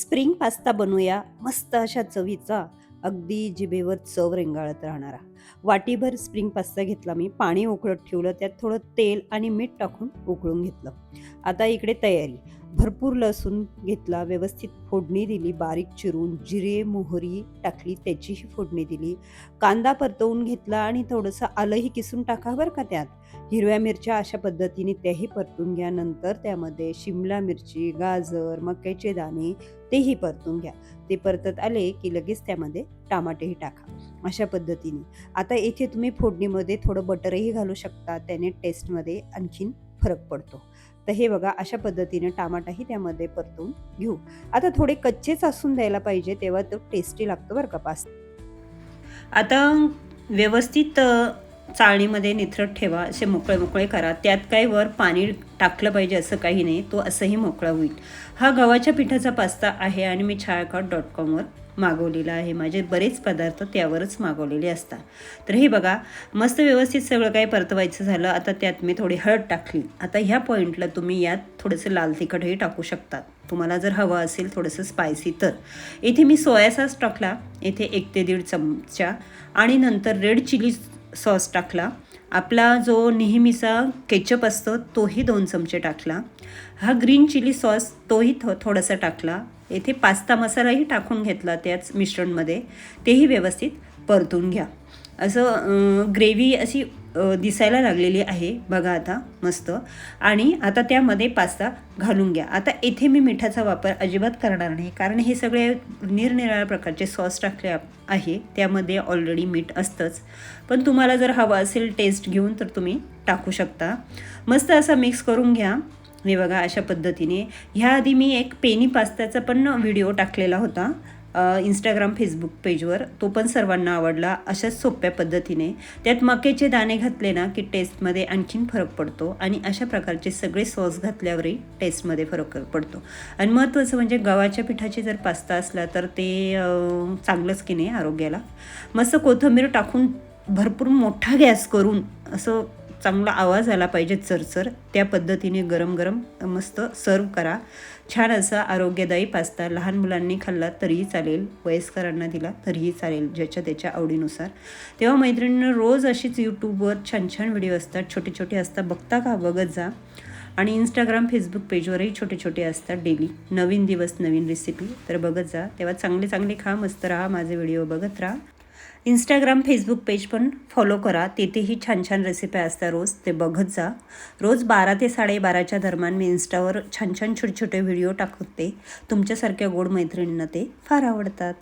Spring pasta बनवूया मस्त अशा चवीचा अगदी जिभेवर चव रेंगाळत राहणारा. वाटीभर स्प्रिंग पास्ता घेतला मी पाणी उकळत ठेवलं त्यात थोडं तेल आणि मीठ टाकून उकळून घेतलं. आता इकडे तयारी. भरपूर लसूण घेतला व्यवस्थित फोडणी दिली बारीक चिरून जिरे मोहरी टाकली त्याचीही फोडणी दिली. कांदा परतवून घेतला आणि थोडंसं आलंही किसून टाका बरं का त्यात. हिरव्या मिरच्या अशा पद्धतीने त्याही परतून घ्या. नंतर त्यामध्ये शिमला मिरची गाजर मक्याचे दाणे तेही परतून घ्या. ते परतत आले की लगेच त्यामध्ये टमाटेही टाका. अशा पद्धतीने. आता इथे तुम्ही फोडणीमध्ये थोडं बटरही घालू शकता. त्याने टेस्टमध्ये आणखीन फरक पडतो. तर हे बघा अशा पद्धतीने टमाटाही त्यामध्ये परतून घेऊ. आता थोडे कच्चेच असून द्यायला पाहिजे तेव्हा तो टेस्टी लागतो बरं का पास्ता आता व्यवस्थित चाळणीमध्ये निथरट ठेवा असे मोकळे मोकळे करा. त्यात काय वर पाणी टाकलं पाहिजे असं काही नाही तो असंही मोकळा होईल. हा गव्हाच्या पिठाचा पास्ता आहे आणि मी छायाकाट डॉट कॉमवर मागवलेला आहे. माझे बरेच पदार्थ त्यावरच मागवलेले असतात. तर हे बघा मस्त व्यवस्थित सगळं काही परतवायचं झालं. आता त्यात मी थोडी हळद टाकली. आता ह्या पॉईंटला तुम्ही यात थोडंसं लाल तिखटही टाकू शकतात तुम्हाला जर हवं असेल थोडंसं स्पायसी तर. इथे मी सोया सॉस टाकला. इथे एक ते दीड चमचा. आणि नंतर रेड चिली सॉस टाकला. आपला जो नेहमीचा केचप असतो तोही दोन चमचे टाकला. हा ग्रीन चिली सॉस तोही थो थोडासा टाकला. येथे पास्ता मसालाही टाकून घेतला त्याच मिश्रणमध्ये. तेही व्यवस्थित परतून घ्या. असं ग्रेव्ही अशी दिसायला लागलेली आहे. बघा आता मस्त. आणि आता त्यामध्ये पास्ता घालून घ्या. आता येथे मी मिठाचा वापर अजिबात करणार नाही. कारण हे सगळे निरनिराळ्या प्रकारचे सॉस टाकले आहे. त्यामध्ये ऑलरेडी मीठ असतंच. पण तुम्हाला जर हवं असेल टेस्ट घेऊन तर तुम्ही टाकू शकता. मस्त असा मिक्स करून घ्या. हे बघा अशा पद्धतीने. ह्याआधी मी एक पेनी पास्त्याचा पण व्हिडिओ टाकलेला होता. इंस्टाग्राम फेसबुक पेजवर तो पण सर्वांना आवडला अशाच सोप्या पद्धतीने. त्यात मक्याचे दाणे घातले ना की टेस्टमध्ये आणखीन फरक पडतो आणि अशा प्रकारचे सगळे सॉस घातल्यावरही टेस्टमध्ये फरक पडतो. आणि महत्त्वाचं म्हणजे गव्हाच्या पिठाचे जर पास्ता असला तर ते चांगलंच की नाही आरोग्याला. मस्त कोथिंबीर टाकून भरपूर मोठा गॅस करून असं चांगला आवाज आला पाहिजे चरचर. त्या पद्धतीने गरम गरम मस्त सर्व करा. छान असा आरोग्यदायी पास्ता लहान मुलांनी खाल्ला तरीही चालेल वयस्करांना दिला तरीही चालेल ज्याच्या त्याच्या आवडीनुसार. तेव्हा मैत्रिणींना रोज अशीच यूट्यूबवर छान छान व्हिडिओ असतात. छोटे छोटे असतात. बघता का? बघत जा. आणि इंस्टाग्राम फेसबुक पेजवरही छोटे छोटे असतात डेली नवीन दिवस नवीन रेसिपी तर बघत जा. तेव्हा चांगले चांगले खा मस्त राहा. माझे व्हिडिओ बघत राहा. इंस्टाग्राम फेसबुक पेज पण फॉलो करा. तेथेही छान छान रेसिपी असतात रोज. ते बघत जा. रोज बारा ते साडेबाराच्या दरम्यान मी इन्स्टावर छान छान छोटे छोटे व्हिडिओ टाकते. तुमच्यासारख्या गोड मैत्रिणींना ते फार आवडतात.